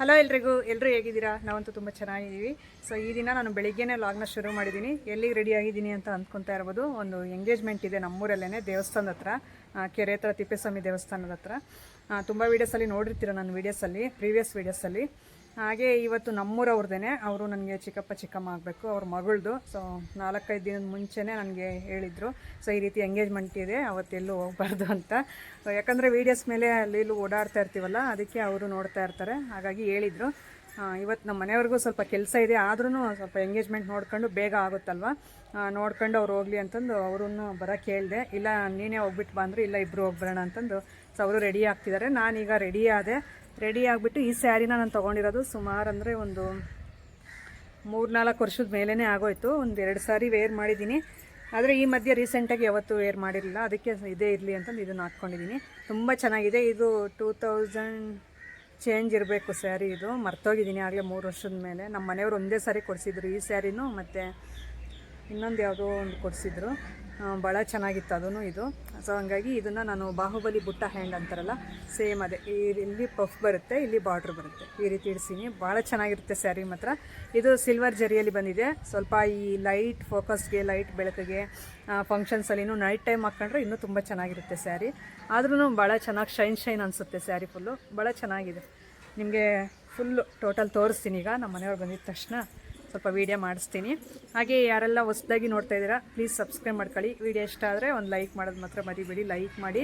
Hello ಎಲ್ರಿಗೂ ಎಲ್ಲರೂ ಹೇಗಿದ್ದೀರಾ? ನಾವಂತೂ ತುಂಬ ಚೆನ್ನಾಗಿದ್ದೀವಿ. ಸೊ ಈ ದಿನ ನಾನು ಬೆಳಿಗ್ಗೆನೇ ಲಾಗ್ನ ಶುರು ಮಾಡಿದ್ದೀನಿ. ಎಲ್ಲಿಗೆ ರೆಡಿ ಆಗಿದ್ದೀನಿ ಅಂತ ಅಂದ್ಕೊತಾ ಇರ್ಬೋದು. ಒಂದು ಎಂಗೇಜ್ಮೆಂಟ್ ಇದೆ ನಮ್ಮೂರಲ್ಲೇ ದೇವಸ್ಥಾನದ ಹತ್ರ. ಕೆರೆ ಹತ್ರ ತಿಪ್ಪೇಸ್ವಾಮಿ ದೇವಸ್ಥಾನದ ಹತ್ರ. ತುಂಬ ವೀಡಿಯೋಸಲ್ಲಿ ನೋಡಿರ್ತೀರ ನನ್ನ ವೀಡಿಯೋಸಲ್ಲಿ ಪ್ರೀವಿಯಸ್ ವೀಡಿಯೋಸಲ್ಲಿ ಹಾಗೆ ಇವತ್ತು ನಮ್ಮೂರವ್ರದ್ದೇನೆ ಅವರು ನನಗೆ ಚಿಕ್ಕಪ್ಪ ಚಿಕ್ಕಮ್ಮ ಆಗಬೇಕು, ಅವ್ರ ಮಗಳದು. ಸೊ ನಾಲ್ಕೈದು ದಿನದ ಮುಂಚೆನೇ ನನಗೆ ಹೇಳಿದರು ಸೊ ಈ ರೀತಿ ಎಂಗೇಜ್ಮೆಂಟ್ ಇದೆ, ಅವತ್ತೆಲ್ಲೂ ಹೋಗ್ಬಾರ್ದು ಅಂತ. ಯಾಕಂದರೆ ವೀಡಿಯೋಸ್ ಮೇಲೆ ಅಲ್ಲಿ ಇಲ್ಲೂ ಓಡಾಡ್ತಾ ಇರ್ತೀವಲ್ಲ, ಅದಕ್ಕೆ ಅವರು ನೋಡ್ತಾ ಇರ್ತಾರೆ. ಹಾಗಾಗಿ ಹೇಳಿದರು. ಇವತ್ತು ನಮ್ಮ ಮನೆಯವ್ರಿಗೂ ಸ್ವಲ್ಪ ಕೆಲಸ ಇದೆ ಆದ್ರೂ ಸ್ವಲ್ಪ ಎಂಗೇಜ್ಮೆಂಟ್ ನೋಡ್ಕೊಂಡು ಬೇಗ ಆಗುತ್ತಲ್ವ? ನೋಡ್ಕೊಂಡು ಅವ್ರು ಹೋಗ್ಲಿ ಅಂತಂದು ಅವರನ್ನು ಬರೋಕ್ಕೆ ಹೇಳಿದೆ. ಇಲ್ಲ, ನೀನೇ ಹೋಗ್ಬಿಟ್ಟು ಬಂದರು, ಇಲ್ಲ ಇಬ್ಬರು ಹೋಗ್ಬರೋಣ ಅಂತಂದು. ಸೊ ಅವರು ರೆಡಿ ಆಗ್ತಿದ್ದಾರೆ. ನಾನೀಗ ರೆಡಿ ಆದೆ. ರೆಡಿ ಆಗಿಬಿಟ್ಟು ಈ ಸ್ಯಾರಿನ ನಾನು ತೊಗೊಂಡಿರೋದು ಸುಮಾರು ಅಂದರೆ ಒಂದು ಮೂರ್ನಾಲ್ಕು ವರ್ಷದ ಮೇಲೇ ಆಗೋಯ್ತು. ಒಂದು ಎರಡು ಸಾರಿ ವೇರ್ ಮಾಡಿದ್ದೀನಿ ಆದರೆ ಈ ಮಧ್ಯೆ ರೀಸೆಂಟಾಗಿ ಯಾವತ್ತೂ ವೇರ್ ಮಾಡಿರಲಿಲ್ಲ. ಅದಕ್ಕೆ ಇದೇ ಇರಲಿ ಅಂತಂದು ಇದನ್ನು ಹಾಕ್ಕೊಂಡಿದ್ದೀನಿ ತುಂಬ ಚೆನ್ನಾಗಿದೆ. ಇದು ಟೂ ತೌಸಂಡ್ ಚೇಂಜ್ ಇರಬೇಕು ಸ್ಯಾರಿ ಇದು. ಮರ್ತೋಗಿದ್ದೀನಿ ಆಗಲೇ ಮೂರು ವರ್ಷದ ಮೇಲೆ. ನಮ್ಮ ಮನೆಯವರು ಒಂದೇ ಸಾರಿ ಕೊಡಿಸಿದ್ರು ಈ ಸ್ಯಾರಿನೂ, ಮತ್ತು ಇನ್ನೊಂದು ಯಾವುದೋ ಒಂದು ಕೊಡಿಸಿದ್ರು. ಭಾಳ ಚೆನ್ನಾಗಿತ್ತು ಅದೂ ಇದು. ಸೊ ಹಂಗಾಗಿ ಇದನ್ನು ನಾನು ಬಾಹುಬಲಿ ಬುಟ್ಟ ಹ್ಯಾಂಡ್ ಅಂತಾರಲ್ಲ, ಸೇಮ್ ಅದೇ. ಈ ಇಲ್ಲಿ ಪಫ್ ಬರುತ್ತೆ, ಇಲ್ಲಿ ಬಾರ್ಡ್ರ್ ಬರುತ್ತೆ. ಈ ರೀತಿ ಇಡ್ಸೀನಿ. ಭಾಳ ಚೆನ್ನಾಗಿರುತ್ತೆ ಸ್ಯಾರಿ ಮಾತ್ರ. ಇದು ಸಿಲ್ವರ್ ಜರಿಯಲ್ಲಿ ಬಂದಿದೆ. ಸ್ವಲ್ಪ ಈ ಲೈಟ್ ಫೋಕಸ್ಗೆ, ಲೈಟ್ ಬೆಳಕಿಗೆ ಫಂಕ್ಷನ್ಸಲ್ಲಿನೂ ನೈಟ್ ಟೈಮ್ ಹಾಕ್ಕೊಂಡ್ರೆ ಇನ್ನೂ ತುಂಬ ಚೆನ್ನಾಗಿರುತ್ತೆ ಸ್ಯಾರಿ. ಆದ್ರೂ ಭಾಳ ಚೆನ್ನಾಗಿ ಶೈನ್ ಶೈನ್ ಅನಿಸುತ್ತೆ ಸ್ಯಾರಿ ಫುಲ್ಲು ಭಾಳ ಚೆನ್ನಾಗಿದೆ. ನಿಮಗೆ ಫುಲ್ಲು ಟೋಟಲ್ ತೋರಿಸ್ತೀನಿ ಈಗ. ನಮ್ಮ ಮನೆಯವ್ರು ಬಂದಿದ ತಕ್ಷಣ. ಸ್ವಲ್ಪ ವೀಡಿಯೋ ಮಾಡಿಸ್ತೀನಿ. ಹಾಗೆ ಯಾರೆಲ್ಲ ಹೊಸದಾಗಿ ನೋಡ್ತಾ ಇದ್ದೀರಾ ಪ್ಲೀಸ್ ಸಬ್ಸ್ಕ್ರೈಬ್ ಮಾಡ್ಕೊಳ್ಳಿ. ವೀಡಿಯೋ ಇಷ್ಟ ಆದರೆ ಒಂದು ಲೈಕ್ ಮಾಡೋದು ಮಾತ್ರ ಮರಿಬೇಡಿ. ಲೈಕ್ ಮಾಡಿ,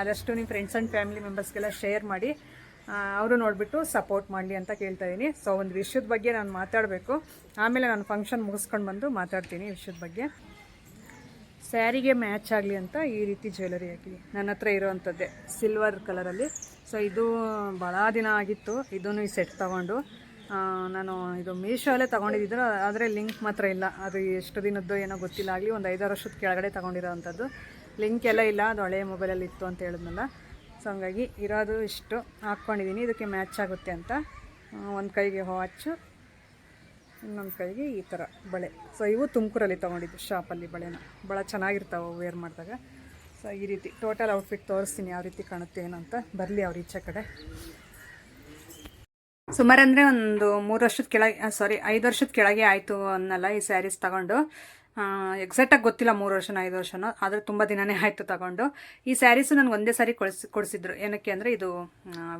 ಆದಷ್ಟು ನಿಮ್ಮ ಫ್ರೆಂಡ್ಸ್ ಆ್ಯಂಡ್ ಫ್ಯಾಮಿಲಿ ಮೆಂಬರ್ಸ್ಗೆಲ್ಲ ಶೇರ್ ಮಾಡಿ ಅವರು ನೋಡಿಬಿಟ್ಟು ಸಪೋರ್ಟ್ ಮಾಡಲಿ ಅಂತ ಕೇಳ್ತಾ ಇದ್ದೀನಿ ಸೊ ಒಂದು ವಿಷಯದ ಬಗ್ಗೆ ನಾನು ಮಾತಾಡಬೇಕು. ಆಮೇಲೆ ನಾನು ಫಂಕ್ಷನ್ ಮುಗಿಸ್ಕೊಂಡು ಬಂದು ಮಾತಾಡ್ತೀನಿ ವಿಷಯದ ಬಗ್ಗೆ. ಸ್ಯಾರಿಗೆ ಮ್ಯಾಚ್ ಆಗಲಿ ಅಂತ ಈ ರೀತಿ ಜ್ಯುವೆಲರಿ ಹಾಕಿದೆ ನನ್ನ ಹತ್ರ ಇರೋವಂಥದ್ದೇ ಸಿಲ್ವರ್ ಕಲರಲ್ಲಿ ಸೊ ಇದು ಭಾಳ ದಿನ ಆಗಿತ್ತು. ಇದನ್ನು ಈ ಸೆಟ್ ತೊಗೊಂಡು. ನಾನು ಇದು ಮೀಶೋಲ್ಲೇ ತೊಗೊಂಡಿದ್ದಿದ್ರು, ಆದರೆ ಲಿಂಕ್ ಮಾತ್ರ ಇಲ್ಲ. ಅದು ಎಷ್ಟು ದಿನದ್ದು ಏನೋ ಗೊತ್ತಿಲ್ಲ. ಆಗಲಿ ಒಂದು ಐದಾರು ವರ್ಷದ ಕೆಳಗಡೆ ತೊಗೊಂಡಿರೋ ಅಂಥದ್ದು ಲಿಂಕ್ ಎಲ್ಲ ಇಲ್ಲ, ಅದು ಹಳೆಯ ಮೊಬೈಲಲ್ಲಿ ಇತ್ತು ಅಂತ ಹೇಳಿದ್ನಲ್ಲ. ಸೊ ಹಂಗಾಗಿ ಇರೋದು ಇಷ್ಟು. ಹಾಕ್ಕೊಂಡಿದ್ದೀನಿ ಇದಕ್ಕೆ ಮ್ಯಾಚ್ ಆಗುತ್ತೆ ಅಂತ. ಒಂದು ಕೈಗೆ ವಾಚು, ಇನ್ನೊಂದು ಕೈಗೆ ಈ ಥರ ಬಳೆ. ಸೊ ಇವು ತುಮಕೂರಲ್ಲಿ ತೊಗೊಂಡಿದ್ದು ಶಾಪಲ್ಲಿ ಬಳೆನ. ಭಾಳ ಚೆನ್ನಾಗಿರ್ತಾವೆ ವೇರ್ ಮಾಡಿದಾಗ. ಸೊ ಈ ರೀತಿ. ಟೋಟಲ್ ಔಟ್ಫಿಟ್ ತೋರಿಸ್ತೀನಿ. ಯಾವ ರೀತಿ ಕಾಣುತ್ತೆ ಅಂತ ಬರಲಿ ಅವ್ರ ಈಚೆ ಕಡೆ. ಸುಮಾರು ಅಂದರೆ ಒಂದು ಮೂರು ವರ್ಷದ ಕೆಳಗೆ ಸಾರಿ ಐದು ವರ್ಷದ ಕೆಳಗೆ ಆಯಿತು ಅನ್ನಲ್ಲ ಈ ಸ್ಯಾರೀಸ್ ತಗೊಂಡು. ಎಕ್ಸಾಕ್ಟಾಗಿ ಗೊತ್ತಿಲ್ಲ ಮೂರು ವರ್ಷನೋ ಐದು ವರ್ಷನೋ, ಆದರೆ ತುಂಬ ದಿನನೇ ಆಯಿತು ತಗೊಂಡು. ಈ ಸ್ಯಾರೀಸು ನನಗೆ ಒಂದೇ ಸಾರಿ ಕೊಡಿಸಿ, ಕೊಡಿಸಿದ್ರು. ಏನಕ್ಕೆ ಅಂದರೆ ಇದು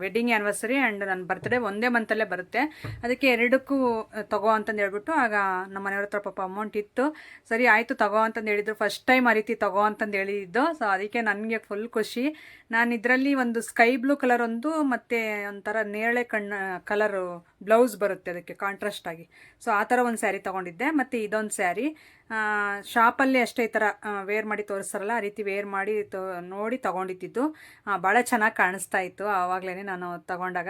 ವೆಡ್ಡಿಂಗ್ ಆ್ಯನಿವರ್ಸರಿ ಆ್ಯಂಡ್ ನನ್ನ ಬರ್ತ್ಡೇ ಒಂದೇ ಮಂತಲ್ಲೇ ಬರುತ್ತೆ. ಅದಕ್ಕೆ ಎರಡಕ್ಕೂ ತಗೋ ಅಂತಂದು ಹೇಳ್ಬಿಟ್ಟು ಆಗ ನಮ್ಮ ಮನೆಯವ್ರ ಹತ್ರ ಪಾಪ ಅಮೌಂಟ್ ಇತ್ತು. ಸರಿ, ಆಯಿತು ತಗೋ ಅಂತಂದು ಹೇಳಿದ್ರು. ಫಸ್ಟ್ ಟೈಮ್ ಆ ರೀತಿ ತಗೋ ಅಂತಂದು ಹೇಳಿದ್ದು. ಸೊ ಅದಕ್ಕೆ ನನಗೆ ಫುಲ್ ಖುಷಿ. ನಾನು ಇದರಲ್ಲಿ ಒಂದು ಸ್ಕೈ ಬ್ಲೂ ಕಲರ್ ಒಂದು ಮತ್ತು ಒಂಥರ ನೇರಳೆ ಕಣ್ಣ ಕಲರು ಬ್ಲೌಸ್ ಬರುತ್ತೆ ಅದಕ್ಕೆ ಕಾಂಟ್ರಾಸ್ಟ್ ಆಗಿ. ಸೊ ಆ ಥರ ಒಂದು ಸ್ಯಾರಿ ತೊಗೊಂಡಿದ್ದೆ. ಮತ್ತು ಇದೊಂದು ಸ್ಯಾರಿ ಶಾಪಲ್ಲಿ ಅಷ್ಟೇ ಈ ಥರ ವೇರ್ ಮಾಡಿ ತೋರಿಸ್ತಾರಲ್ಲ, ಆ ರೀತಿ ವೇರ್ ಮಾಡಿ ತೋ, ನೋಡಿ ತೊಗೊಂಡಿದ್ದು ಭಾಳ ಚೆನ್ನಾಗಿ ಕಾಣಿಸ್ತಾ ಇತ್ತು ಆವಾಗಲೇ ನಾನು ತಗೊಂಡಾಗ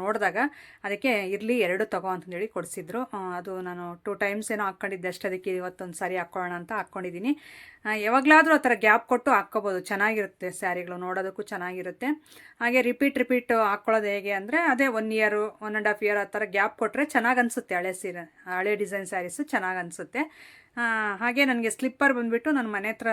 ನೋಡಿದಾಗ. ಅದಕ್ಕೆ ಇರಲಿ, ಎರಡು ತಗೋ ಅಂತಂದೇಳಿ ಕೊಡಿಸಿದ್ರು. ಅದು ನಾನು ಟೂ ಟೈಮ್ಸ್ ಏನೋ ಹಾಕ್ಕೊಂಡಿದ್ದೆ ಅಷ್ಟೇ. ಅದಕ್ಕೆ ಇವತ್ತೊಂದು ಸಾರಿ ಹಾಕ್ಕೊಳ್ಳೋಣ ಅಂತ ಹಾಕ್ಕೊಂಡಿದ್ದೀನಿ. ಯಾವಾಗಲಾದರೂ ಆ ಥರ ಗ್ಯಾಪ್ ಕೊಟ್ಟು ಹಾಕ್ಕೋಬೋದು. ಚೆನ್ನಾಗಿರುತ್ತೆ ಸ್ಯಾರಿಗಳು ನೋಡೋದಕ್ಕೂ ಚೆನ್ನಾಗಿರುತ್ತೆ. ಹಾಗೆ ರಿಪೀಟ್ ರಿಪೀಟ್ ಹಾಕ್ಕೊಳ್ಳೋದು ಹೇಗೆ ಅಂದರೆ ಅದೇ one year one and half year ಆ ಥರ ಗ್ಯಾಪ್ ಕೊಟ್ಟರೆ ಚೆನ್ನಾಗಿ ಅನಿಸುತ್ತೆ ಹಳೆ ಸೀರೆ, ಹಳೆ ಡಿಸೈನ್ ಸ್ಯಾರೀಸು ಚೆನ್ನಾಗಿ ಅನಿಸುತ್ತೆ. ಹಾಗೆ ನನಗೆ ಸ್ಲಿಪ್ಪರ್ ಬಂದುಬಿಟ್ಟು ನನ್ನ ಮನೆ ಹತ್ರ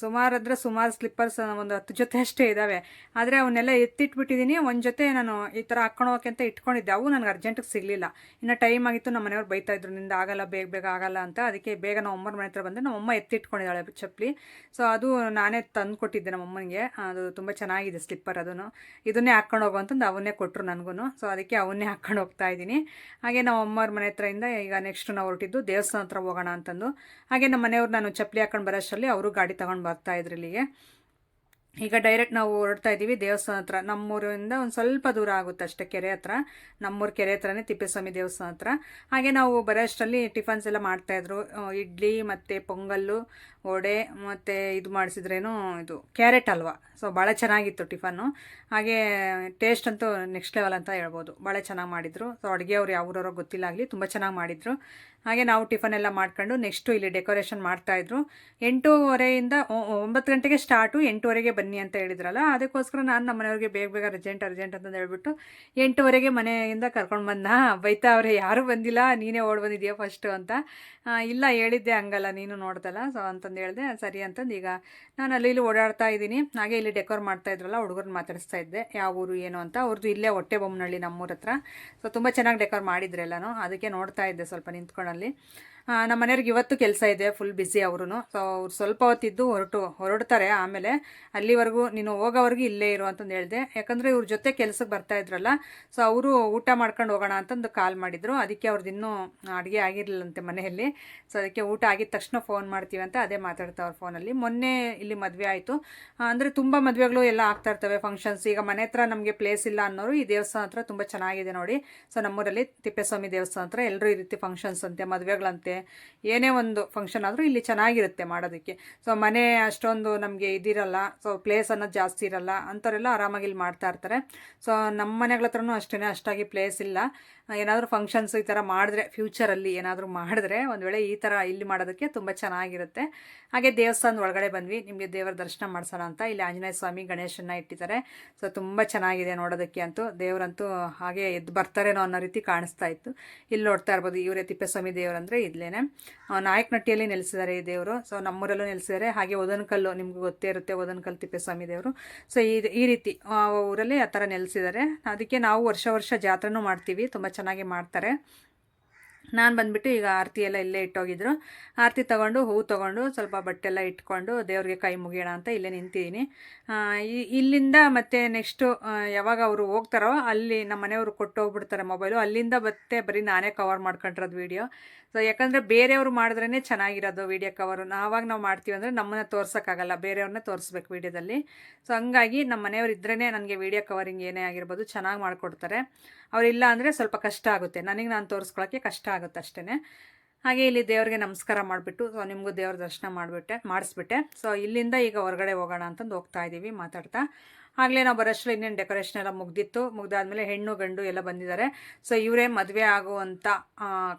ಸುಮಾರು ಅಂದರೆ ಸುಮಾರು ಸ್ಲಿಪ್ಪರ್ಸ್ ಒಂದು ಹತ್ತು ಜೊತೆ ಅಷ್ಟೇ ಇದ್ದಾವೆ ಆದರೆ ಅವನ್ನೆಲ್ಲ ಎತ್ತಿಟ್ಬಿಟ್ಟಿದ್ದೀನಿ ಒಂದು ಜೊತೆ ನಾನು ಈ ಥರ ಹಾಕ್ಕೊಂಡು ಹೋಗಕ್ಕೆ ಅಂತ ಇಟ್ಕೊಂಡಿದ್ದೆ. ಅವು ನನಗೆ ಅರ್ಜೆಂಟಿಗೆ ಸಿಗಲಿಲ್ಲ. ಇನ್ನು ಟೈಮ್ ಆಗಿತ್ತು ನಮ್ಮ ಮನೆಯವ್ರು ಬೈತಾ ಇದ್ರು, ನಿಂದ ಆಗಲ್ಲ, ಬೇಗ ಬೇಗ ಆಗಲ್ಲ ಅಂತ. ಅದಕ್ಕೆ ಬೇಗ ನಮ್ಮ ಅಮ್ಮರ ಮನೆ ಹತ್ರ ಬಂದರೆ ನಮ್ಮ ಅಮ್ಮ ಎತ್ತಿಟ್ಕೊಂಡಿದ್ದಾಳೆ ಚಪ್ಪಲಿ. ಸೊ ಅದು ನಾನೇ ತಂದು ಕೊಟ್ಟಿದ್ದೆ ನಮ್ಮ ಅಮ್ಮನಿಗೆ. ಅದು ತುಂಬ ಚೆನ್ನಾಗಿದೆ ಸ್ಲಿಪ್ಪರ್ ಅದನ್ನು ಇದನ್ನೇ ಹಾಕ್ಕೊಂಡು ಹೋಗು ಅಂತಂದು ಅವನ್ನೇ ಕೊಟ್ಟರು ನನಗೂ ಸೊ ಅದಕ್ಕೆ ಅವನ್ನೇ ಹಾಕ್ಕೊಂಡು ಹೋಗ್ತಾ ಇದ್ದೀನಿ. ಹಾಗೆ ನಮ್ಮ ಅಮ್ಮರ ಮನೆ ಹತ್ರದಿಂದ ಈಗ ನೆಕ್ಸ್ಟ್ ನಾವು ಹೊರಟಿದ್ದು ದೇವಸ್ಥಾನ ಹತ್ರ ಹೋಗೋಣ ಅಂತಂದು. ಹಾಗೆ ನಮ್ಮ ಮನೆಯವ್ರು ನಾನು ಚಪ್ಪಲಿ ಹಾಕೊಂಡು ಬರೋಷ್ಟರಲ್ಲಿ ಅವರು ಗಾಡಿ ತಗೊಂಡು ಬರ್ತಾ ಇದ್ರು ಇಲ್ಲಿಗೆ ಈಗ ಡೈರೆಕ್ಟ್ ನಾವು ಹೊರಡ್ತಾ ಇದ್ದೀವಿ ದೇವಸ್ಥಾನ ಹತ್ರ. ನಮ್ಮೂರಿಂದ ಒಂದು ಸ್ವಲ್ಪ ದೂರ ಆಗುತ್ತೆ ಅಷ್ಟೇ ಕೆರೆ ಹತ್ರ. ನಮ್ಮೂರು ಕೆರೆ ಹತ್ರನೇ ತಿಪ್ಪೇಸ್ವಾಮಿ ದೇವಸ್ಥಾನ ಹತ್ರ. ಹಾಗೆ ನಾವು ಬರೋಷ್ಟರಲ್ಲಿ ಟಿಫನ್ಸ್ ಎಲ್ಲ ಮಾಡ್ತಾಯಿದ್ರು ಇಡ್ಲಿ ಮತ್ತು ಪೊಂಗಲ್ಲು, ವಡೆ ಮತ್ತು ಇದು ಮಾಡಿಸಿದ್ರೇನು ಇದು, ಕ್ಯಾರೆಟ್ ಹಲ್ವಾ ಸೊ ಭಾಳ ಚೆನ್ನಾಗಿತ್ತು ಟಿಫನ್ನು. ಹಾಗೆ ಟೇಸ್ಟ್ ಅಂತೂ ನೆಕ್ಸ್ಟ್ ಲೆವೆಲ್ ಅಂತ ಹೇಳ್ಬೋದು. ಭಾಳ ಚೆನ್ನಾಗಿ ಮಾಡಿದರು. ಸೊ ಅಡುಗೆ ಅವ್ರು ಯಾವ್ರವ್ರೋ ಗೊತ್ತಿಲ್ಲ ಆಗಲಿ, ತುಂಬ ಚೆನ್ನಾಗಿ ಮಾಡಿದರು. ಹಾಗೆ ನಾವು ಟಿಫನ್ ಎಲ್ಲ ಮಾಡ್ಕೊಂಡು ನೆಕ್ಸ್ಟು ಇಲ್ಲಿ ಡೆಕೋರೇಷನ್ ಮಾಡ್ತಾಯಿದ್ರು ಎಂಟೂವರೆಯಿಂದ ಒಂಬತ್ತು ಗಂಟೆಗೆ ಸ್ಟಾರ್ಟು, ಎಂಟೂವರೆಗೆ ಬನ್ನಿ ಅಂತ ಹೇಳಿದ್ರಲ್ಲ, ಅದಕ್ಕೋಸ್ಕರ ನಾನು ನಮ್ಮ ಮನೆಯವ್ರಿಗೆ ಬೇಗ ಬೇಗ ಅರ್ಜೆಂಟ್ ಅರ್ಜೆಂಟ್ ಅಂತಂದು ಹೇಳ್ಬಿಟ್ಟು ಎಂಟುವರೆಗೆ ಮನೆಯಿಂದ ಕರ್ಕೊಂಡು ಬಂದ. ಬೈತಾ ಅವರೇ, ಯಾರೂ ಬಂದಿಲ್ಲ, ನೀನೇ ಓಡ್ ಬಂದಿದೆಯಾ ಫಸ್ಟು ಅಂತ. ಇಲ್ಲ ಹೇಳಿದ್ದೆ ಹಂಗಲ್ಲ, ನೀನು ನೋಡ್ದಲ್ಲ. ಸೊ ಅಂತಂದು ಹೇಳಿದೆ, ಸರಿ ಅಂತಂದು ಈಗ ನಾನು ಅಲ್ಲಿ ಇಲ್ಲಿ ಓಡಾಡ್ತಾ ಇದ್ದೀನಿ. ಹಾಗೆ ಡೆಕೋರ್ ಮಾಡ್ತಾ ಇದ್ರಲ್ಲ ಹುಡುಗರನ್ನ ಮಾತಾಡಿಸ್ತಾ ಇದ್ದೆ. ಯಾವ ಊರು, ಏನು ಅಂತ. ಅವ್ರದ್ದು ಇಲ್ಲೇ ಹೊಟ್ಟೆ ಬೊಮ್ಮನಹಳ್ಳಿ ನಮ್ಮೂರ ಹತ್ರ. ಸೊ ತುಂಬ ಚೆನ್ನಾಗಿ ಡೆಕೋರ್ ಮಾಡಿದ್ರು ಎಲ್ಲನೂ ಅದಕ್ಕೆ ನೋಡ್ತಾ ಇದ್ದೆ ಸ್ವಲ್ಪ ನಿಂತ್ಕೊಂಡಲ್ಲಿ. ನಮ್ಮ ಮನೆಯವ್ರಿಗೆ ಇವತ್ತು ಕೆಲಸ ಇದೆ ಫುಲ್ ಬ್ಯುಸಿ ಅವರು ಸೊ ಅವ್ರು ಸ್ವಲ್ಪ ಹೊತ್ತಿದ್ದು ಹೊರಟು, ಹೊರಡ್ತಾರೆ ಆಮೇಲೆ ಅಲ್ಲಿವರೆಗೂ ನೀನು ಹೋಗೋವರೆಗೂ ಇಲ್ಲೇ ಇರು ಅಂತಂದು ಹೇಳಿದೆ. ಯಾಕಂದರೆ ಇವ್ರ ಜೊತೆ ಕೆಲಸಕ್ಕೆ ಬರ್ತಾ ಇದ್ರಲ್ಲ ಸೊ ಅವರು ಊಟ ಮಾಡ್ಕೊಂಡು ಹೋಗೋಣ ಅಂತಂದು ಕಾಲ್ ಮಾಡಿದರು. ಅದಕ್ಕೆ ಅವ್ರದ್ದು ಇನ್ನೂ ಅಡುಗೆ ಆಗಿರಲಿಲ್ಲಂತೆ ಮನೆಯಲ್ಲಿ. ಸೊ ಅದಕ್ಕೆ ಊಟ ಆಗಿದ ತಕ್ಷಣ ಫೋನ್ ಮಾಡ್ತೀವಿ ಅಂತ ಅದೇ ಮಾತಾಡ್ತಾವ್ರ ಫೋನಲ್ಲಿ ಮೊನ್ನೆ ಇಲ್ಲಿ ಮದುವೆ ಆಯಿತು. ಅಂದರೆ ತುಂಬ ಮದುವೆಗಳು ಎಲ್ಲ ಆಗ್ತಾ ಇರ್ತವೆ ಫಂಕ್ಷನ್ಸ್ ಈಗ ಮನೆ ಹತ್ರ ನಮಗೆ ಪ್ಲೇಸ್ ಇಲ್ಲ ಅನ್ನೋರು ಈ ದೇವಸ್ಥಾನ ಹತ್ರ ತುಂಬ ಚೆನ್ನಾಗಿದೆ ನೋಡಿ. ಸೊ ನಮ್ಮೂರಲ್ಲಿ ತಿಪ್ಪೇಸ್ವಾಮಿ ದೇವಸ್ಥಾನ ಹತ್ರ ಎಲ್ಲರೂ ಈ ರೀತಿ ಫಂಕ್ಷನ್ಸ್ ಅಂತೆ, ಮದುವೆಗಳಂತೆ. ಏನೇ ಒಂದು ಫಂಕ್ಷನ್ ಆದರೂ ಇಲ್ಲಿ ಚೆನ್ನಾಗಿರುತ್ತೆ ಮಾಡೋದಕ್ಕೆ. ಸೊ ಮನೆ ಅಷ್ಟೊಂದು ನಮಗೆ ಇದಿರಲ್ಲ. ಸೊ ಪ್ಲೇಸ್ ಅನ್ನೋದು ಜಾಸ್ತಿ ಇರಲ್ಲ. ಅಂಥವರೆಲ್ಲ ಆರಾಮಾಗಿ ಇಲ್ಲಿ ಮಾಡ್ತಾ ಇರ್ತಾರೆ. ಸೊ ನಮ್ಮ ಮನೆಗಳ ಹತ್ರನೂ ಅಷ್ಟೇ ಅಷ್ಟಾಗಿ ಪ್ಲೇಸ್ ಇಲ್ಲ. ಏನಾದರೂ ಫಂಕ್ಷನ್ಸ್ ಈ ಥರ ಮಾಡಿದ್ರೆ ಫ್ಯೂಚರಲ್ಲಿ ಏನಾದರೂ ಮಾಡಿದ್ರೆ ಒಂದು ವೇಳೆ ಈ ಥರ ಇಲ್ಲಿ ಮಾಡೋದಕ್ಕೆ ತುಂಬ ಚೆನ್ನಾಗಿರುತ್ತೆ. ಹಾಗೆ ದೇವಸ್ಥಾನದ ಒಳಗಡೆ ಬಂದ್ವಿ. ನಿಮಗೆ ದೇವರ ದರ್ಶನ ಮಾಡಿಸೋಣ ಅಂತ ಇಲ್ಲಿ ಆಂಜನೇಯ ಸ್ವಾಮಿ ಗಣೇಶನ್ನ ಇಟ್ಟಿದ್ದಾರೆ. ಸೊ ತುಂಬ ಚೆನ್ನಾಗಿದೆ ನೋಡೋದಕ್ಕೆ ಅಂತೂ. ದೇವರಂತೂ ಹಾಗೆ ಎದ್ದು ಬರ್ತಾರೇನೋ ಅನ್ನೋ ರೀತಿ ಕಾಣಿಸ್ತಾ ಇತ್ತು. ಇಲ್ಲಿ ನೋಡ್ತಾ ಇರ್ಬೋದು, ಇವರೇ ತಿಪ್ಪೇಸ್ವಾಮಿ ದೇವರಂದರೆ ಇದ್ಲೇನೆ ನಾಯಕನಟ್ಟಿಯಲ್ಲಿ ನೆಲೆಸಿದ್ದಾರೆ ಈ ದೇವರು. ಸೊ ನಮ್ಮೂರಲ್ಲೂ ನೆಲೆಸಿದ್ದಾರೆ. ಹಾಗೆ ಒದನಕಲ್ಲು ನಿಮ್ಗೆ ಗೊತ್ತೇ ಇರುತ್ತೆ, ಒದನಕಲ್ಲು ತಿಪ್ಪೇಸ್ವಾಮಿ ದೇವರು. ಸೊ ಈ ಈ ರೀತಿ ಊರಲ್ಲಿ ಆ ಥರ ನೆಲೆಸಿದ್ದಾರೆ. ಅದಕ್ಕೆ ನಾವು ವರ್ಷ ವರ್ಷ ಜಾತ್ರೆನೂ ಮಾಡ್ತೀವಿ. ತುಂಬ ಚೆನ್ನಾಗಿ ಮಾಡ್ತಾರೆ. ನಾನು ಬಂದುಬಿಟ್ಟು ಈಗ ಆರತಿ ಎಲ್ಲ ಇಲ್ಲೇ ಇಟ್ಟೋಗಿದ್ರು. ಆರತಿ ತೊಗೊಂಡು ಹೂವು ತೊಗೊಂಡು, ಸ್ವಲ್ಪ ಬಟ್ಟೆ ಎಲ್ಲ ಇಟ್ಕೊಂಡು ದೇವ್ರಿಗೆ ಕೈ ಮುಗಿಯೋಣ ಅಂತ ಇಲ್ಲೇ ನಿಂತಿದ್ದೀನಿ. ಇಲ್ಲಿಂದ ಮತ್ತೆ ನೆಕ್ಸ್ಟು ಯಾವಾಗ ಅವರು ಹೋಗ್ತಾರೋ ಅಲ್ಲಿ ನಮ್ಮ ಮನೆಯವರು ಕೊಟ್ಟು ಹೋಗ್ಬಿಡ್ತಾರೆ ಮೊಬೈಲು. ಅಲ್ಲಿಂದ ಮತ್ತೆ ಬರೀ ನಾನೇ ಕವರ್ ಮಾಡ್ಕೊಂಡಿರೋದು ವೀಡಿಯೋ ಸೊ ಯಾಕಂದರೆ ಬೇರೆಯವರು ಮಾಡಿದ್ರೇ ಚೆನ್ನಾಗಿರೋದು ವೀಡಿಯೋ ಕವರು ಆವಾಗ ನಾವು ಮಾಡ್ತೀವಿ ಅಂದರೆ ನಮ್ಮನ್ನ ತೋರ್ಸೋಕ್ಕಾಗಲ್ಲ, ಬೇರೆಯವ್ರನ್ನೇ ತೋರಿಸ್ಬೇಕು ವೀಡಿಯೋದಲ್ಲಿ ಸೊ ಹಂಗಾಗಿ ನಮ್ಮ ಮನೆಯವ್ರು ಇದ್ರೇ ನನಗೆ ವೀಡಿಯೋ ಕವರಿಂಗ್ ಏನೇ ಆಗಿರ್ಬೋದು ಚೆನ್ನಾಗಿ ಮಾಡಿಕೊಡ್ತಾರೆ. ಅವರಿಲ್ಲ ಅಂದರೆ ಸ್ವಲ್ಪ ಕಷ್ಟ ಆಗುತ್ತೆ. ನನಗೆ ನಾನು ತೋರಿಸ್ಕೊಳ್ಳೋಕ್ಕೆ ಕಷ್ಟ ಆಗುತ್ತೆ ಅಷ್ಟೇ ಹಾಗೆ ಇಲ್ಲಿ ದೇವ್ರಿಗೆ ನಮಸ್ಕಾರ ಮಾಡಿಬಿಟ್ಟು ಸೊ ನಿಮಗೂ ದೇವ್ರ ದರ್ಶನ ಮಾಡಿಬಿಟ್ಟೆ, ಮಾಡಿಸ್ಬಿಟ್ಟೆ. ಸೊ ಇಲ್ಲಿಂದ ಈಗ ಹೊರಗಡೆ ಹೋಗೋಣ ಅಂತಂದು ಹೋಗ್ತಾ ಇದ್ದೀವಿ ಮಾತಾಡ್ತಾ. ಆಗಲೇ ನಾವು ಬರೋಷ್ಟು ಇನ್ನೇನು ಡೆಕೋರೇಷನ್ ಎಲ್ಲ ಮುಗ್ದಿತ್ತು. ಮುಗ್ದಾದ್ಮೇಲೆ ಹೆಣ್ಣು, ಗಂಡು ಎಲ್ಲ ಬಂದಿದ್ದಾರೆ. ಸೊ ಇವರೇ ಮದುವೆ ಆಗುವಂಥ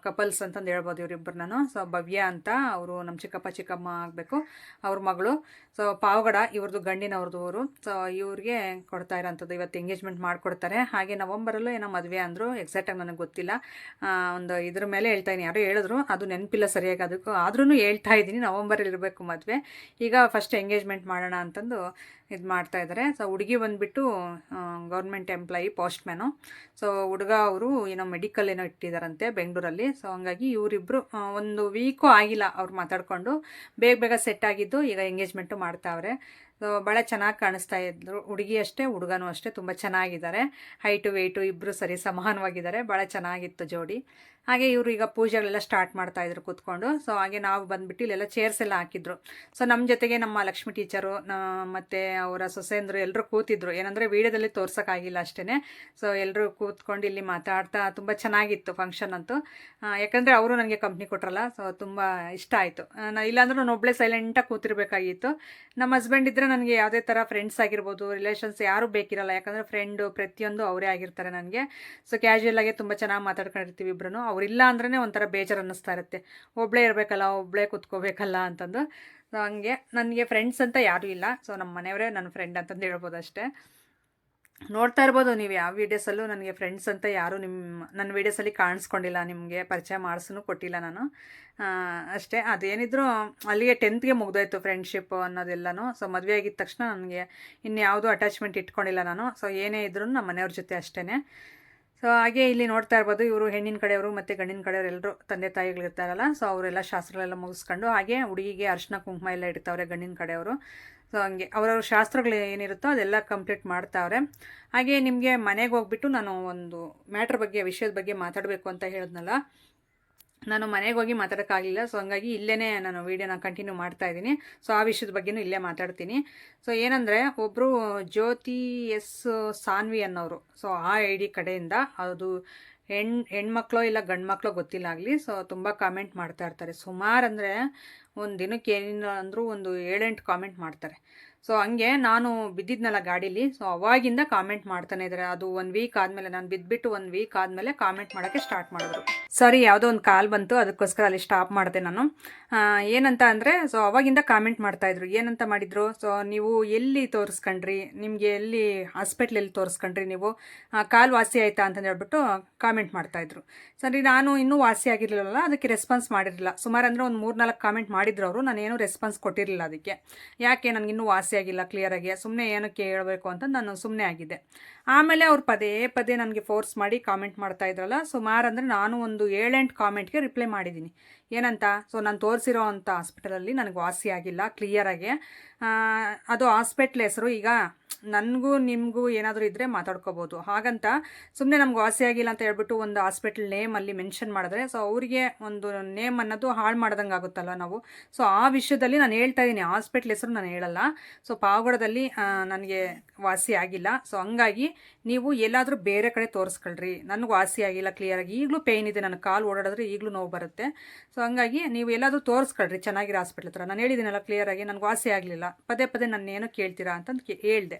ಕಪಲ್ಸ್ ಅಂತಂದು ಹೇಳ್ಬೋದು ಇವರಿಬ್ಬರನ್ನು ಸೊ ಭವ್ಯ ಅಂತ ಅವರು ನಮ್ಮ ಚಿಕ್ಕಪ್ಪ, ಚಿಕ್ಕಮ್ಮ ಆಗಬೇಕು. ಅವ್ರ ಮಗಳು. ಸೊ ಪಾವಗಡ ಇವ್ರದ್ದು ಗಂಡಿನವ್ರದ್ದು ಅವರು ಸೊ ಇವ್ರಿಗೆ ಕೊಡ್ತಾ ಇರೋಂಥದ್ದು ಇವತ್ತು ಎಂಗೇಜ್ಮೆಂಟ್ ಮಾಡಿಕೊಡ್ತಾರೆ. ಹಾಗೆ ನವಂಬರಲ್ಲೂ ಏನೋ ಮದುವೆ ಅಂದರು. ಎಕ್ಸಾಕ್ಟಾಗಿ ನನಗೆ ಗೊತ್ತಿಲ್ಲ. ಒಂದು ಇದ್ರ ಮೇಲೆ ಹೇಳ್ತಾ ಇದ್ದೀನಿ. ಯಾರೋ ಹೇಳಿದ್ರು. ಅದು ನೆನಪಿಲ್ಲ ಸರಿಯಾಗಿ ಅದಕ್ಕೂ. ಆದ್ರೂ ಹೇಳ್ತಾ ಇದ್ದೀನಿ. ನವಂಬರಲ್ಲಿ ಇರಬೇಕು ಮದುವೆ. ಈಗ ಫಸ್ಟ್ ಎಂಗೇಜ್ಮೆಂಟ್ ಮಾಡೋಣ ಅಂತಂದು ಇದು ಮಾಡ್ತಾ ಇದ್ದಾರೆ ಸೊ ಹುಡುಗಿ ಬಂದುಬಿಟ್ಟು ಗೌರ್ಮೆಂಟ್ ಎಂಪ್ಲಾಯಿ ಪೋಸ್ಟ್ಮ್ಯಾನು ಸೊ ಹುಡುಗ ಅವರು ಏನೋ ಮೆಡಿಕಲ್ ಏನೋ ಇಟ್ಟಿದ್ದಾರಂತೆ ಬೆಂಗಳೂರಲ್ಲಿ. ಸೊ ಹಂಗಾಗಿ ಇವರಿಬ್ಬರು ಒಂದು ವೀಕು ಆಗಿಲ್ಲ ಅವ್ರು ಮಾತಾಡಿಕೊಂಡು. ಬೇಗ ಬೇಗ ಸೆಟ್ ಆಗಿದ್ದು ಈಗ ಎಂಗೇಜ್ಮೆಂಟು ಮಾಡ್ತಾವ್ರೆ. ಸೊ ಭಾಳ ಚೆನ್ನಾಗಿ ಕಾಣಿಸ್ತಾ ಇದ್ರು. ಹುಡುಗಿ ಅಷ್ಟೇ, ಹುಡುಗನೂ ಅಷ್ಟೇ, ತುಂಬ ಚೆನ್ನಾಗಿದ್ದಾರೆ. ಹೈಟು ವೆಯ್ಟು ಇಬ್ಬರು ಸರಿ ಸಮಾನವಾಗಿದ್ದಾರೆ. ಭಾಳ ಚೆನ್ನಾಗಿತ್ತು ಜೋಡಿ. ಹಾಗೆ ಇವರು ಈಗ ಪೂಜೆಗಳೆಲ್ಲ ಸ್ಟಾರ್ಟ್ ಮಾಡ್ತಾ ಇದ್ರು ಕೂತ್ಕೊಂಡು. ಸೊ ಹಾಗೆ ನಾವು ಬಂದ್ಬಿಟ್ಟು ಇಲ್ಲೆಲ್ಲ ಚೇರ್ಸ್ ಎಲ್ಲ ಹಾಕಿದ್ರು. ಸೊ ನಮ್ಮ ಜೊತೆಗೆ ನಮ್ಮ ಲಕ್ಷ್ಮಿ ಟೀಚರು ಮತ್ತು ಅವರ ಸೊಸೆಂದರು ಎಲ್ಲರೂ ಕೂತಿದ್ರು. ಏನಂದರೆ ವೀಡಿಯೋದಲ್ಲಿ ತೋರ್ಸೋಕ್ಕಾಗಿಲ್ಲ ಅಷ್ಟೇ ಸೊ ಎಲ್ಲರೂ ಕೂತ್ಕೊಂಡು ಇಲ್ಲಿ ಮಾತಾಡ್ತಾ ತುಂಬ ಚೆನ್ನಾಗಿತ್ತು ಫಂಕ್ಷನ್ ಅಂತೂ. ಯಾಕಂದರೆ ಅವರು ನನಗೆ ಕಂಪ್ನಿ ಕೊಟ್ರಲ್ಲ ಸೊ ತುಂಬ ಇಷ್ಟ ಆಯಿತು. ಇಲ್ಲಾಂದ್ರೆ ನಾನು ಒಬ್ಬಳೇ ಸೈಲೆಂಟಾಗಿ ಕೂತಿರ್ಬೇಕಾಗಿತ್ತು. ನಮ್ಮ ಹಸ್ಬೆಂಡ್ ಇದ್ದರೆ ನನಗೆ ಯಾವುದೇ ಥರ ಫ್ರೆಂಡ್ಸ್ ಆಗಿರ್ಬೋದು ರಿಲೇಷನ್ಸ್ ಯಾರು ಬೇಕಿರಲ್ಲ. ಯಾಕಂದರೆ ಫ್ರೆಂಡು ಪ್ರತಿಯೊಂದು ಅವರೇ ಆಗಿರ್ತಾರೆ ನನಗೆ. ಸೊ ಕ್ಯಾಶುಯಲ್ ಆಗಿ ತುಂಬ ಚೆನ್ನಾಗಿ ಮಾತಾಡ್ಕೊಂಡಿರ್ತೀವಿ ಇಬ್ರು ಅವರಿಲ್ಲ ಅಂದ್ರೇ ಒಂಥರ ಬೇಜಾರು ಅನ್ನಿಸ್ತಾ ಇರುತ್ತೆ. ಒಬ್ಬಳೇ ಇರಬೇಕಲ್ಲ ಒಬ್ಬಳೇ ಕೂತ್ಕೋಬೇಕಲ್ಲ ಅಂತಂದು. ಹಂಗೆ ನನಗೆ ಫ್ರೆಂಡ್ಸ್ ಅಂತ ಯಾರೂ ಇಲ್ಲ. ಸೊ ನಮ್ಮ ಮನೆಯವರೇ ನನ್ನ ಫ್ರೆಂಡ್ ಅಂತಂದು ಹೇಳ್ಬೋದು ಅಷ್ಟೇ. ನೋಡ್ತಾ ಇರ್ಬೋದು ನೀವು ಯಾವ ವೀಡಿಯೋಸಲ್ಲೂ ನನಗೆ ಫ್ರೆಂಡ್ಸ್ ಅಂತ ಯಾರೂ ನಿಮ್ಮ ನನ್ನ ವೀಡಿಯೋಸಲ್ಲಿ ಕಾಣಿಸ್ಕೊಂಡಿಲ್ಲ, ನಿಮಗೆ ಪರಿಚಯ ಮಾಡಿಸೂ ಕೊಟ್ಟಿಲ್ಲ ನಾನು. ಅಷ್ಟೇ. ಅದೇನಿದ್ರು ಅಲ್ಲಿಗೆ ಟೆಂತ್ಗೆ ಮುಗ್ದೋಯ್ತು ಫ್ರೆಂಡ್ಶಿಪ್ ಅನ್ನೋದೆಲ್ಲನೂ. ಸೊ ಮದುವೆ ಆಗಿದ ತಕ್ಷಣ ನನಗೆ ಇನ್ಯಾವುದೂ ಅಟ್ಯಾಚ್ಮೆಂಟ್ ಇಟ್ಕೊಂಡಿಲ್ಲ ನಾನು. ಸೊ ಏನೇ ಇದ್ರೂ ನಮ್ಮ ಮನೆಯವ್ರ ಜೊತೆ ಅಷ್ಟೇ ಸೊ ಹಾಗೆ ಇಲ್ಲಿ ನೋಡ್ತಾ ಇರ್ಬೋದು, ಇವರು ಹೆಣ್ಣಿನ ಕಡೆಯವರು ಮತ್ತು ಗಂಡಿನ ಕಡೆಯವರು ಎಲ್ಲರೂ ತಂದೆ ತಾಯಿಗಳಿರ್ತಾರಲ್ಲ ಸೊ ಅವರೆಲ್ಲ ಶಾಸ್ತ್ರಗಳೆಲ್ಲ ಮುಗಿಸ್ಕೊಂಡು ಹಾಗೆ ಹುಡುಗಿಗೆ ಅರ್ಶಿನ ಕುಂಕುಮ ಎಲ್ಲ ಇಡ್ತಾವ್ರೆ ಗಂಡಿನ ಕಡೆಯವರು. ಸೊ ಹಂಗೆ ಅವರವ್ರ ಶಾಸ್ತ್ರಗಳು ಏನಿರುತ್ತೋ ಅದೆಲ್ಲ ಕಂಪ್ಲೀಟ್ ಮಾಡ್ತಾವ್ರೆ. ಹಾಗೆ ನಿಮಗೆ ಮನೆಗೆ ಹೋಗ್ಬಿಟ್ಟು ನಾನು ಒಂದು ಮ್ಯಾಟ್ರ್ ಬಗ್ಗೆ, ವಿಷಯದ ಬಗ್ಗೆ ಮಾತಾಡಬೇಕು ಅಂತ ಹೇಳಿದ್ನಲ್ಲ ನಾನು ಮನೆಗೆ ಹೋಗಿ ಮಾತಾಡೋಕ್ಕಾಗಲಿಲ್ಲ. ಸೊ ಹಂಗಾಗಿ ಇಲ್ಲೇ ನಾನು ವೀಡಿಯೋನ ಕಂಟಿನ್ಯೂ ಮಾಡ್ತಾ ಇದ್ದೀನಿ. ಸೊ ಆ ವಿಷಯದ ಬಗ್ಗೆನೂ ಇಲ್ಲೇ ಮಾತಾಡ್ತೀನಿ. ಸೊ ಏನಂದರೆ ಒಬ್ಬರು ಜ್ಯೋತಿ ಎಸ್ ಸಾನ್ವಿ ಅನ್ನೋರು. ಸೊ ಆ ಐ ಡಿ ಕಡೆಯಿಂದ ಅದು ಹೆಣ್, ಹೆಣ್ಮಕ್ಳೋ ಇಲ್ಲ ಗಂಡು ಮಕ್ಕಳೋ ಗೊತ್ತಿಲ್ಲ ಆಗಲಿ ಸೊ ತುಂಬ ಕಾಮೆಂಟ್ ಮಾಡ್ತಾ ಇರ್ತಾರೆ. ಸುಮಾರು ಅಂದರೆ ಒಂದು ದಿನಕ್ಕೆ ಏನಿಲ್ಲ ಅಂದರೂ ಒಂದು ಏಳೆಂಟು ಕಾಮೆಂಟ್ ಮಾಡ್ತಾರೆ. ಸೊ ಹಂಗೆ ನಾನು ಬಿದ್ದಿದ್ನಲ್ಲ ಗಾಡೀಲಿ ಸೊ ಅವಾಗಿಂದ ಕಾಮೆಂಟ್ ಮಾಡ್ತಾನೆ ಇದ್ದಾರೆ ಅದು ಒಂದು ವೀಕ್ ಆದಮೇಲೆ, ನಾನು ಬಿದ್ದುಬಿಟ್ಟು ಒಂದು ವೀಕ್ ಆದಮೇಲೆ ಕಾಮೆಂಟ್ ಮಾಡೋಕ್ಕೆ ಸ್ಟಾರ್ಟ್ ಮಾಡಿದ್ರು. ಸರಿ, ಯಾವುದೋ ಒಂದು ಕಾಲ್ ಬಂತು, ಅದಕ್ಕೋಸ್ಕರ ಅಲ್ಲಿ ಸ್ಟಾಪ್ ಮಾಡಿದೆ ನಾನು. ಏನಂತ ಅಂದರೆ ಸೊ ಅವಾಗಿಂದ ಕಾಮೆಂಟ್ ಮಾಡ್ತಾಯಿದ್ರು ಏನಂತ ಮಾಡಿದ್ರು? ಸೊ ನೀವು ಎಲ್ಲಿ ತೋರಿಸ್ಕೊಂಡ್ರಿ? ನಿಮಗೆ ಎಲ್ಲಿ ಹಾಸ್ಪಿಟ್ಲಲ್ಲಿ ತೋರಿಸ್ಕೊಂಡ್ರಿ ನೀವು? ಕಾಲು ವಾಸಿ ಆಯ್ತಾ ಅಂತಂದು ಹೇಳ್ಬಿಟ್ಟು ಕಾಮೆಂಟ್ ಮಾಡ್ತಾಯಿದ್ರು ಸರಿ, ನಾನು ಇನ್ನೂ ವಾಸಿ ಆಗಿರಲಿಲ್ಲ ಅದಕ್ಕೆ ರೆಸ್ಪಾನ್ಸ್ ಮಾಡಿರಲಿಲ್ಲ. ಸುಮಾರು ಅಂದರೆ ಒಂದು ಮೂರು ನಾಲ್ಕು ಕಾಮೆಂಟ್ ಮಾಡಿದ್ರು ಅವರು, ನಾನೇನು ರೆಸ್ಪಾನ್ಸ್ ಕೊಟ್ಟಿರಲಿಲ್ಲ ಅದಕ್ಕೆ. ಯಾಕೆ ನನಗಿನ್ನೂ ವಾಸಿ ಆಗಿಲ್ಲ ಕ್ಲಿಯರಾಗಿ ಸುಮ್ಮನೆ ಏನಕ್ಕೆ ಹೇಳಬೇಕು ಅಂತ ನಾನು ಸುಮ್ಮನೆ ಆಗಿದ್ದೆ. ಆಮೇಲೆ ಅವ್ರು ಪದೇ ಪದೇ ನನಗೆ ಫೋರ್ಸ್ ಮಾಡಿ ಕಾಮೆಂಟ್ ಮಾಡ್ತಾ ಇದ್ರಲ್ಲ ಸುಮಾರು ಅಂದರೆ ನಾನು ಒಂದು ಏಳೆಂಟು ಕಾಮೆಂಟ್ಗೆ ರಿಪ್ಲೈ ಮಾಡಿದ್ದೀನಿ ಏನಂತ? ಸೊ ನಾನು ತೋರಿಸಿರೋ ಅಂಥ ಹಾಸ್ಪಿಟಲಲ್ಲಿ ನನಗೆ ವಾಸಿ ಆಗಿಲ್ಲ ಕ್ಲಿಯರಾಗಿ ಅದು ಹಾಸ್ಪಿಟ್ಲ್ ಹೆಸರು ಈಗ ನನಗೂ, ನಿಮಗೂ ಏನಾದರೂ ಇದ್ದರೆ ಮಾತಾಡ್ಕೋಬೋದು. ಹಾಗಂತ ಸುಮ್ಮನೆ ನಮ್ಗೆ ವಾಸಿ ಆಗಿಲ್ಲ ಅಂತ ಹೇಳ್ಬಿಟ್ಟು ಒಂದು ಹಾಸ್ಪಿಟಲ್ ನೇಮ್ ಅಲ್ಲಿ ಮೆನ್ಷನ್ ಮಾಡಿದ್ರೆ ಸೊ ಅವರಿಗೆ ಒಂದು ನೇಮ್ ಅನ್ನೋದು ಹಾಳು ಮಾಡ್ದಂಗೆ ಆಗುತ್ತಲ್ಲ ನಾವು? ಸೊ ಆ ವಿಷಯದಲ್ಲಿ ನಾನು ಹೇಳ್ತಾ ಇದ್ದೀನಿ ಹಾಸ್ಪಿಟ್ಲ್ ಹೆಸರು ನಾನು ಹೇಳಲ್ಲ. ಸೊ ಪಾವಗಡದಲ್ಲಿ ನನಗೆ ವಾಸಿ ಆಗಿಲ್ಲ. ಸೊ ಹಂಗಾಗಿ ನೀವು ಎಲ್ಲಾದರೂ ಬೇರೆ ಕಡೆ ತೋರಿಸ್ಕೊಳ್ರಿ. ನನಗೆ ವಾಸಿ ಆಗಿಲ್ಲ ಕ್ಲಿಯರಾಗಿ ಈಗಲೂ ಪೇಯ್ನ್ ಇದೆ. ನನ್ನ ಕಾಲು ಓಡಾಡಿದ್ರೆ ಈಗಲೂ ನೋವು ಬರುತ್ತೆ. ಸೊ ಹಂಗಾಗಿ ನೀವು ಎಲ್ಲಾದರೂ ತೋರಿಸ್ಕೊಳ್ರಿ. ಚೆನ್ನಾಗಿರೋ ಹಾಸ್ಪಿಟ್ಲ್ ಹತ್ರ. ನಾನು ಹೇಳಿದ್ದೀನಲ್ಲ ಕ್ಲಿಯರಾಗಿ ನನಗೆ ವಾಸಿ ಆಗಲಿಲ್ಲ. ಪದೇ ಪದೇ ನಾನು ಏನೋ ಕೇಳ್ತೀರಾ ಅಂತಂದು ಹೇಳ್ದೆ.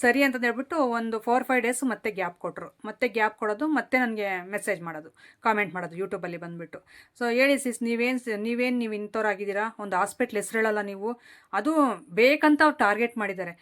ಸರಿ ಅಂತಂದು ಹೇಳ್ಬಿಟ್ಟು ಒಂದು ಫೋರ್ ಫೈವ್ ಡೇಸ್ ಮತ್ತೆ ಗ್ಯಾಪ್ ಕೊಟ್ಟರು ಮತ್ತೆ ಗ್ಯಾಪ್ ಕೊಡೋದು, ಮತ್ತೆ ನನಗೆ ಮೆಸೇಜ್ ಮಾಡೋದು ಕಾಮೆಂಟ್ ಮಾಡೋದು ಯೂಟ್ಯೂಬಲ್ಲಿ ಬಂದುಬಿಟ್ಟು. ಸೊ ಹೇಳಿ ಸಿಸ್ ನೀವೇನು ನೀವೇನು ನೀವು ಇಂಥವ್ರಾಗಿದ್ದೀರಾ ಒಂದು ಹಾಸ್ಪಿಟ್ಲ್ ಹೆಸರು ಹೇಳಲ್ಲ ನೀವು. ಅದು ಬೇಕಂತ ಅವ್ರು ಟಾರ್ಗೆಟ್ ಮಾಡಿದ್ದಾರೆ.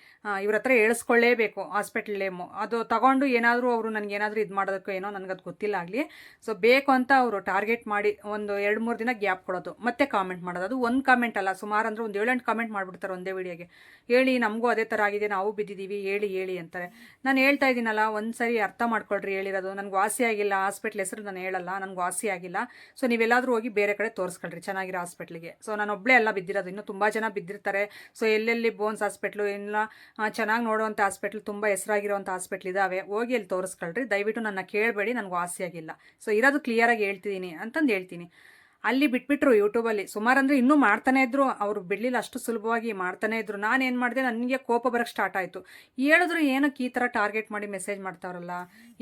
ಇವ್ರ ಹತ್ರ ಹೇಳಿಸ್ಕೊಳ್ಳೇಬೇಕು ಹಾಸ್ಪಿಟ್ಲ್ ಲೇಮು ಅದು ತಗೊಂಡು ಏನಾದರೂ ಅವರು ನನಗೆ ಏನಾದರೂ ಇದು ಮಾಡೋದಕ್ಕೋ ಏನೋ ನನಗದು ಗೊತ್ತಿಲ್ಲ ಆಗಲಿ. ಸೊ ಬೇಕು ಅಂತ ಅವರು ಟಾರ್ಗೆಟ್ ಮಾಡಿ, ಒಂದು ಎರಡು, ಮೂರು ದಿನ ಗ್ಯಾಪ್ ಕೊಡೋದು, ಮತ್ತೆ ಕಾಮೆಂಟ್ ಮಾಡೋದು. ಅದು ಒಂದು ಕಾಮೆಂಟ್ ಅಲ್ಲ, ಸುಮಾರು ಅಂದರೆ ಒಂದು ಏಳೆಂಟು ಕಾಮೆಂಟ್ ಮಾಡಿಬಿಡ್ತಾರೆ ಒಂದೇ ವಿಡಿಯೋಗೆ ಹೇಳಿ, ನಮಗೂ ಅದೇ ಥರ ಆಗಿದೆ, ನಾವು ಬಿದ್ದಿದ್ದೀವಿ, ಹೇಳಿ ಹೇಳಿ ಅಂತಾರೆ. ನಾನು ಹೇಳ್ತಾ ಇದ್ದೀನಲ್ಲ ಒಂದು ಸರಿ ಅರ್ಥ ಮಾಡ್ಕೊಳ್ರಿ ಹೇಳಿರೋದು. ನನಗೆ ವಾಸಿ ಆಗಿಲ್ಲ, ಹಾಸ್ಪಿಟ್ಲ್ ಹೆಸರು ನಾನು ಹೇಳಲ್ಲ, ನನಗೆ ವಾಸಿ ಆಗಿಲ್ಲ. ಸೊ ನೀವೆಲ್ಲಾದರೂ ಹೋಗಿ ಬೇರೆ ಕಡೆ ತೋರಿಸ್ಕೊಳ್ರಿ, ಚೆನ್ನಾಗಿರೋ ಹಾಸ್ಪಿಟ್ಲಿಗೆ. ಸೊ ನಾನು ಒಬ್ಬಳೇ ಎಲ್ಲ ಬಿದ್ದಿರೋದು, ಇನ್ನೂ ತುಂಬ ಜನ ಬಿದ್ದಿರ್ತಾರೆ. ಸೊ ಎಲ್ಲೆಲ್ಲಿ ಬೋನ್ಸ್ ಹಾಸ್ಪಿಟ್ಲು ಎಲ್ಲ ಚೆನ್ನಾಗಿ ನೋಡುವಂಥ ಹಾಸ್ಪಿಟ್ಲ್, ತುಂಬ ಹೆಸರಾಗಿರುವಂಥ ಹಾಸ್ಪಿಟ್ಲ್ ಇದ್ದಾವೆ ಹೋಗಿ ಅಲ್ಲಿ ತೋರಿಸ್ಕೊಳ್ರಿ. ದಯವಿಟ್ಟು ನನ್ನ ಕೇಳಬೇಡಿ, ನನಗೆ ವಾಸಿ ಆಗಿಲ್ಲ. ಸೊ ಇರೋದು ಕ್ಲಿಯರಾಗಿ ಹೇಳ್ತಿದ್ದೀನಿ ಅಂತಂದು ಹೇಳ್ತೀನಿ. ಅಲ್ಲಿ ಬಿಟ್ಬಿಟ್ರು ಯೂಟ್ಯೂಬಲ್ಲಿ ಸುಮಾರು ಅಂದರೆ ಇನ್ನೂ ಮಾಡ್ತಾನೆ ಇದ್ರು, ಅವರು ಬಿಡಲಿಲ್ಲ ಅಷ್ಟು ಸುಲಭವಾಗಿ ಮಾಡ್ತಾನೆ ಇದ್ರು. ನಾನು ಏನು ಮಾಡಿದೆ, ನನಗೆ ಕೋಪ ಬರೋಕ್ಕೆ ಸ್ಟಾರ್ಟ್ ಆಯಿತು. ಹೇಳಿದ್ರು ಏನಕ್ಕೆ ಈ ಥರ ಟಾರ್ಗೆಟ್ ಮಾಡಿ ಮೆಸೇಜ್ ಮಾಡ್ತಾವ್ರಲ್ಲ?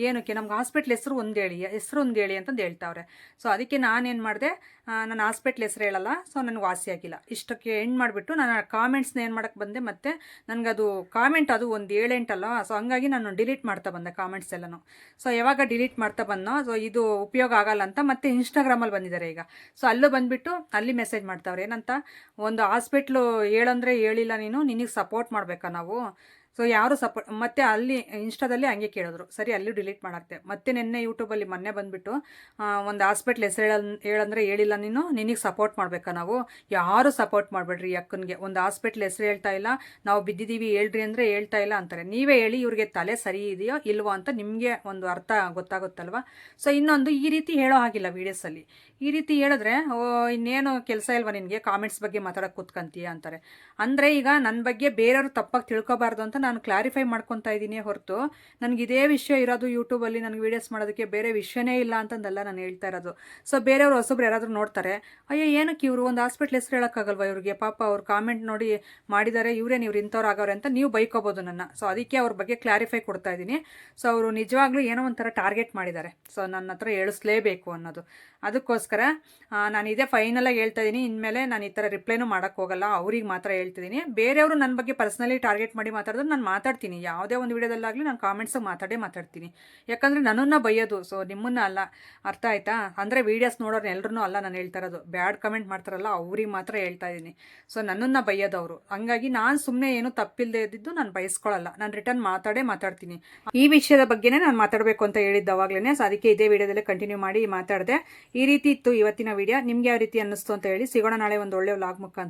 ಏನಕ್ಕೆ? ನಮ್ಗೆ ಹಾಸ್ಪಿಟ್ಲ್ ಹೆಸರು ಒಂದು ಹೇಳಿ, ಹೆಸರು ಒಂದು ಹೇಳಿ ಅಂತಂದು ಹೇಳ್ತಾವ್ರೆ. ಸೊ ಅದಕ್ಕೆ ನಾನೇನು ಮಾಡಿದೆ ನನ್ನ ಹಾಸ್ಪಿಟ್ಲ್ ಹೆಸರು ಹೇಳಲ್ಲ ಸೊ ನನಗೆ ವಾಸಿ ಆಗಿಲ್ಲ. ಇಷ್ಟಕ್ಕೆ ಎಂಡ್ ಮಾಡಿಬಿಟ್ಟು ನಾನು ಕಾಮೆಂಟ್ಸ್ನ ಏನು ಮಾಡೋಕ್ಕೆ ಬಂದೆ, ಮತ್ತು ಅದು ಕಾಮೆಂಟ್ ಅದು ಒಂದು ಏಳೆಂಟಲ್ಲ ಸೊ ಹಂಗಾಗಿ ನಾನು ಡಿಲೀಟ್ ಮಾಡ್ತಾ ಬಂದೆ ಕಾಮೆಂಟ್ಸ್ ಎಲ್ಲನೂ. ಸೊ ಯಾವಾಗ ಡಿಲೀಟ್ ಮಾಡ್ತಾ ಬಂದೋ ಸೊ ಇದು ಉಪಯೋಗ ಆಗಲ್ಲ ಅಂತ ಮತ್ತೆ ಇನ್ಸ್ಟಾಗ್ರಾಮಲ್ಲಿ ಬಂದಿದ್ದಾರೆ ಈಗ. ಸೊ ಅಲ್ಲೂ ಬಂದುಬಿಟ್ಟು ಅಲ್ಲಿ ಮೆಸೇಜ್ ಮಾಡ್ತಾವ್ರೆ, ಏನಂತ, ಒಂದು ಹಾಸ್ಪಿಟ್ಲು ಹೇಳಂದ್ರೆ ಹೇಳಿಲ್ಲ ನೀನು, ನಿನಗೆ ಸಪೋರ್ಟ್ ಮಾಡಬೇಕಾ ನಾವು? ಸೊ ಯಾರು ಸಪೋರ್ಟ್ ಮತ್ತೆ ಅಲ್ಲಿ ಇನ್ಸ್ಟಾದಲ್ಲಿ ಹಂಗೆ ಕೇಳಿದ್ರು. ಸರಿ, ಅಲ್ಲೂ ಡಿಲೀಟ್ ಮಾಡಾಕ್ತೆ. ಮತ್ತೆ ನಿನ್ನೆ ಯೂಟ್ಯೂಬಲ್ಲಿ ಮೊನ್ನೆ ಬಂದುಬಿಟ್ಟು ಒಂದು ಹಾಸ್ಪಿಟ್ಲ್ ಹೆಸರು ಹೇಳ ಹೇಳಂದ್ರೆ ಹೇಳಿಲ್ಲ ನೀನು, ನಿನಗೆ ಸಪೋರ್ಟ್ ಮಾಡಬೇಕಾ ನಾವು? ಯಾರು ಸಪೋರ್ಟ್ ಮಾಡಬೇಡ್ರಿ ಅಕ್ಕನಿಗೆ? ಒಂದು ಹಾಸ್ಪಿಟ್ಲ್ ಹೆಸರು ಹೇಳ್ತಾ ಇಲ್ಲ, ನಾವು ಬಿದ್ದಿದ್ದೀವಿ ಹೇಳ್ರಿ ಅಂದರೆ ಹೇಳ್ತಾ ಇಲ್ಲ ಅಂತಾರೆ. ನೀವೇ ಹೇಳಿ ಇವ್ರಿಗೆ ತಲೆ ಸರಿ ಇದೆಯೋ ಇಲ್ವೋ ಅಂತ ನಿಮಗೆ ಒಂದು ಅರ್ಥ ಗೊತ್ತಾಗುತ್ತಲ್ವ? ಸೊ ಇನ್ನೊಂದು, ಈ ರೀತಿ ಹೇಳೋ ಹಾಗಿಲ್ಲ ವೀಡಿಯೋಸಲ್ಲಿ ಈ ರೀತಿ ಹೇಳಿದ್ರೆ, ಓ, ಇನ್ನೇನು ಕೆಲಸ ಇಲ್ವಾ ನಿನಗೆ? ಕಾಮೆಂಟ್ಸ್ ಬಗ್ಗೆ ಮಾತಾಡೋಕೆ ಕೂತ್ಕೊಂತೀಯ ಅಂತಾರೆ. ಅಂದರೆ ಈಗ ನನ್ನ ಬಗ್ಗೆ ಬೇರೆಯವರು ತಪ್ಪಾಗಿ ತಿಳ್ಕೊಬಾರ್ದು ಅಂತ ನಾನು ಕ್ಲಾರಿಫೈ ಮಾಡ್ಕೊತಾ ಇದ್ದೀನಿ ಹೊರತು. ನನಗೆ ಇದೇ ವಿಷಯ ಇರೋದು ಯೂಟ್ಯೂಬಲ್ಲಿ ನನಗೆ ವೀಡಿಯೋಸ್ ಮಾಡೋದಕ್ಕೆ ಬೇರೆ ವಿಷಯನೇ ಇಲ್ಲ ಅಂತಂದಲ್ಲ ನಾನು ಹೇಳ್ತಾ ಇರೋದು. ಸೊ ಬೇರೆಯವರು ಹೊಸಬ್ರು ಯಾರಾದರೂ ನೋಡ್ತಾರೆ, ಅಯ್ಯೋ, ಏನಕ್ಕೆ ಇವರು ಒಂದು ಹಾಸ್ಪಿಟ್ಲ್ ಹೆಸರು ಹೇಳೋಕ್ಕಾಗಲ್ವಾ ಇವ್ರಿಗೆ? ಪಾಪ ಅವ್ರು ಕಾಮೆಂಟ್ ನೋಡಿ ಮಾಡಿದ್ದಾರೆ ಇವರೇ ಇವ್ರು ಇಂಥವ್ರು ಆಗವ್ರೆ ಅಂತ ನೀವು ಬೈಕೋಬೋದು ನನ್ನ. ಸೊ ಅದಕ್ಕೆ ಅವ್ರ ಬಗ್ಗೆ ಕ್ಲಾರಿಫೈ ಕೊಡ್ತಾ ಇದ್ದೀನಿ ಸೊ ಅವರು ನಿಜವಾಗ್ಲೂ ಏನೋ ಒಂಥರ ಟಾರ್ಗೆಟ್ ಮಾಡಿದ್ದಾರೆ. ಸೊ ನನ್ನ ಹತ್ರ ಹೇಳಿಸ್ಲೇಬೇಕು ಅನ್ನೋದು. ಅದಕ್ಕೋಸ್ಕರ ನಾನು ಇದೇ ಫೈನಲಾಗಿ ಹೇಳ್ತಾ ಇದ್ದೀನಿ ಇನ್ಮೇಲೆ ನಾನು ಈ ಥರ ರಿಪ್ಲೈನೂ ಮಾಡೋಕ್ಕೆ ಹೋಗಲ್ಲ. ಅವ್ರಿಗೆ ಮಾತ್ರ ಹೇಳ್ತಿದ್ದೀನಿ ಬೇರೆಯವರು ನನ್ನ ಬಗ್ಗೆ ಪರ್ಸ್ನಲಿ ಟಾರ್ಗೆಟ್ ಮಾಡಿ ಮಾತಾಡಿದ್ರೆ ನಾನು ಮಾತಾಡ್ತೀನಿ. ಯಾವುದೇ ಒಂದು ವಿಡಿಯೋದಲ್ಲಾಗಲಿ ನಾನು ಕಾಮೆಂಟ್ಸಾಗಿ ಮಾತಾಡೇ ಮಾತಾಡ್ತೀನಿ. ಯಾಕಂದರೆ ನನ್ನನ್ನು ಬೈಯೋದು ಸೊ ನಿಮ್ಮನ್ನ ಅಲ್ಲ. ಅರ್ಥ ಆಯಿತಾ? ಅಂದರೆ ವೀಡಿಯೋಸ್ ನೋಡೋರು ಎಲ್ಲರೂ ಅಲ್ಲ ನಾನು ಹೇಳ್ತಾ ಇರೋದು. ಬ್ಯಾಡ್ ಕಮೆಂಟ್ ಮಾಡ್ತಾರಲ್ಲ, ಅವ್ರಿಗೆ ಮಾತ್ರ ಹೇಳ್ತಾ ಇದ್ದೀನಿ ಸೊ ನನ್ನನ್ನು ಬೈಯೋದು ಅವರು. ಹಂಗಾಗಿ ನಾನು ಸುಮ್ಮನೆ ಏನು ತಪ್ಪಿಲ್ಲದೆ ಇದ್ದಿದ್ದು ನಾನು ಬಯಸ್ಕೊಳ್ಳಲ್ಲ ನಾನು ರಿಟರ್ನ್ ಮಾತಾಡೇ ಮಾತಾಡ್ತೀನಿ. ಈ ವಿಷಯದ ಬಗ್ಗೆನೇ ನಾನು ಮಾತಾಡಬೇಕು ಅಂತ ಹೇಳಿದ್ದು ಅವಾಗಲೇ ಸೊ ಅದಕ್ಕೆ ಇದೇ ವಿಡಿಯೋದಲ್ಲೇ ಕಂಟಿನ್ಯೂ ಮಾಡಿ ಮಾತಾಡಿದೆ. ಈ ರೀತಿ ಇತ್ತು ಇವತ್ತಿನ ವಿಡಿಯೋ ನಿಮ್ಗೆ ಯಾವ ರೀತಿ ಅನ್ನಿಸ್ತು ಅಂತ ಹೇಳಿ ಸಿಗೋಣ ನಾಳೆ ಒಂದು ಒಳ್ಳೆ ವ್ಲಾಗ್ ಮುಖಾಂತರ.